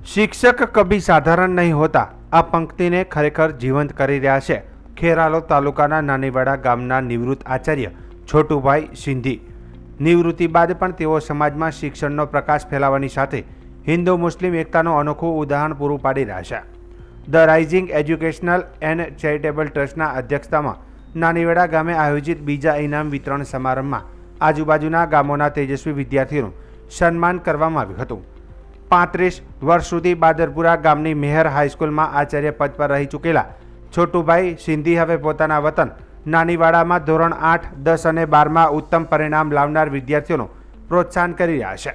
શિક્ષક કભી સાધારણ નહીં હોતા. આ પંક્તિને ખરેખર જીવંત કરી રહ્યા છે. ખેરાલો તાલુકાના નાનીવાડા ગામના નિવૃત્ત આચાર્ય છોટુભાઈ સિંધી. નિવૃત્તિ બાદ પણ તેઓ સમાજમાં શિક્ષણનો પ્રકાશ ફેલાવવાની સાથે હિન્દુ મુસ્લિમ એકતાનું અનોખું ઉદાહરણ પૂરું પાડી રહ્યા છે. The rising educational and charitable ટ્રસ્ટના અધ્યક્ષતામાં નાનીવેડા ગામે આયોજિત બીજા ઇનામ વિતરણ સમારંભમાં આજુબાજુના ગામોના તેજસ્વી વિદ્યાર્થીઓનું સન્માન કરવામાં આવ્યું હતું. પાંત્રીસ વર્ષ સુધી બાદરપુરા ગામની મેહર હાઈસ્કૂલમાં આચાર્ય પદ પર રહી ચૂકેલા. છોટુભાઈ સિંધી હવે પોતાના વતન નાનીવાડામાં ધોરણ આઠ, દસ અને બારમાં ઉત્તમ પરિણામ લાવનાર વિદ્યાર્થીઓનું પ્રોત્સાહન કરી રહ્યા છે.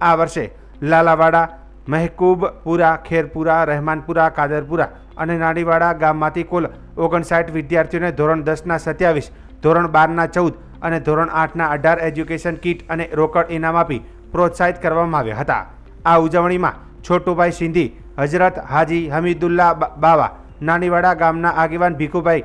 આ વર્ષે લાલાવાડા મહેકૂબપુરા ખેરપુરા, રહેમાનપુરા, કાદરપુરા અને નાનીવાડા ગામમાંથી કુલ ઓગણસાઠ વિદ્યાર્થીઓને ધોરણ દસના સત્યાવીસ, ધોરણ બારના ચૌદ અને ધોરણ આઠના અઢાર એજ્યુકેશન કીટ અને રોકડ ઇનામ આપી પ્રોત્સાહિત કરવામાં આવ્યા હતા. આ ઉજવણીમાં છોટુભાઈ સિંધી હજરત હાજી હમીદુલ્લા બાવા, નાનીવાડા ગામના આગેવાન ભીખુભાઈ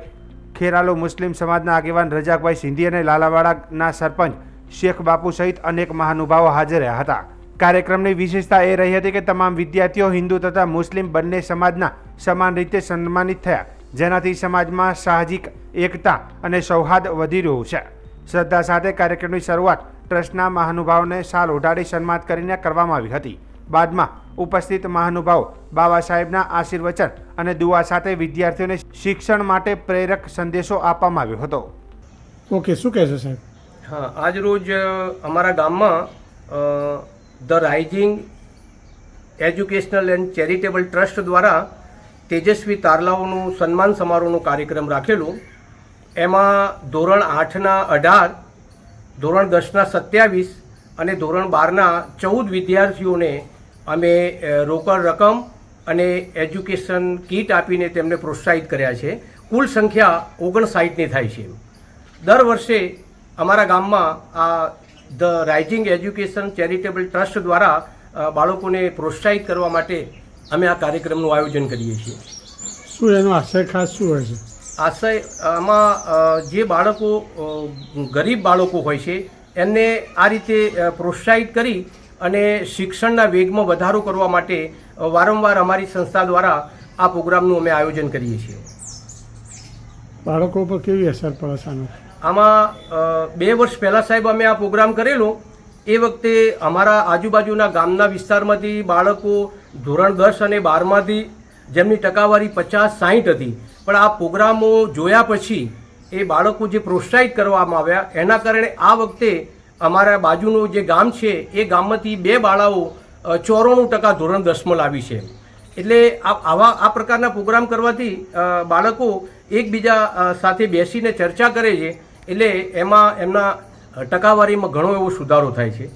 ખેરાલુ મુસ્લિમ સમાજના આગેવાન રજાકભાઈ સિંધી અને લાલાવાડાના સરપંચ શેખ બાપુ સહિત અનેક મહાનુભાવો હાજર રહ્યા હતા. કાર્યક્રમની વિશેષતા એ રહી હતી કે તમામ વિદ્યાર્થીઓ હિન્દુ તથા મુસ્લિમ બંને સમાજના સમાન રીતે સન્માનિત થયા, જેનાથી સમાજમાં સાહજિક, એકતા અને સૌહાર્દ વધી રહ્યું છે. શ્રદ્ધા સાથે કાર્યક્રમની શરૂઆત ટ્રસ્ટના મહાનુભાવોને સાલ ઉઢાડી સન્માન કરીને કરવામાં આવી હતી. બાદમાં ઉપસ્થિત મહાનુભાવો બાબા સાહેબના આશીર્વચન અને દુઆ સાથે વિદ્યાર્થીઓને શિક્ષણ માટે પ્રેરક સંદેશો આપવામાં આવ્યો હતો. ઓકે શું કહેશો સાહેબ? હા આજ રોજ અમારા ગામમાં the rising educational and charitable trust દ્વારા તેજસ્વી તારલાઓનું સન્માન સમારોહનો કાર્યક્રમ રાખેલો. એમાં ધોરણ આઠના અઢાર ધોરણ દસના સત્યાવીસ અને ધોરણ બારના ચૌદ વિદ્યાર્થીઓને અમે રોકડ રકમ અને એજ્યુકેશન કીટ આપીને તેમને પ્રોત્સાહિત કર્યા છે. કુલ સંખ્યા ઓગણસાઠની થાય છે. દર વર્ષે અમારા ગામમાં આ the rising education charitable trust દ્વારા બાળકોને પ્રોત્સાહિત કરવા માટે અમે આ કાર્યક્રમનું આયોજન કરીએ છીએ. શું એનો આશય ખાસ શું હોય છે? આશય આમાં જે બાળકો ગરીબ બાળકો હોય છે એમને આ રીતે પ્રોત્સાહિત કરી અને શિક્ષણના વેગમાં વધારો કરવા માટે વારંવાર અમારી સંસ્થા દ્વારા આ પ્રોગ્રામનું અમે આયોજન કરીએ છીએ. બાળકો પર કેવી અસર પડે છે આમાં બે વર્ષ પહેલાં સાહેબ અમે આ પ્રોગ્રામ કરેલો. એ વખતે અમારા આજુબાજુના ગામના વિસ્તારમાંથી બાળકો ધોરણ દસ અને બારમાંથી જેમની ટકાવારી પચાસ સાહીઠ હતી પણ આ પ્રોગ્રામો જોયા પછી એ બાળકો જે પ્રોત્સાહિત કરવામાં આવ્યા એના કારણે આ વખતે અમારા બાજુનું જે ગામ છે, એ ગામમાંથી બે બાળાઓ ચોરાણું ટકા ધોરણ દસમાં લાવી છે. એટલે આવા, આ પ્રકારના પ્રોગ્રામ કરવાથી બાળકો એકબીજા સાથે બેસીને ચર્ચા કરે છે. એટલે એમાં એમના ટકાવારીમાં ઘણો એવો સુધારો થાય છે.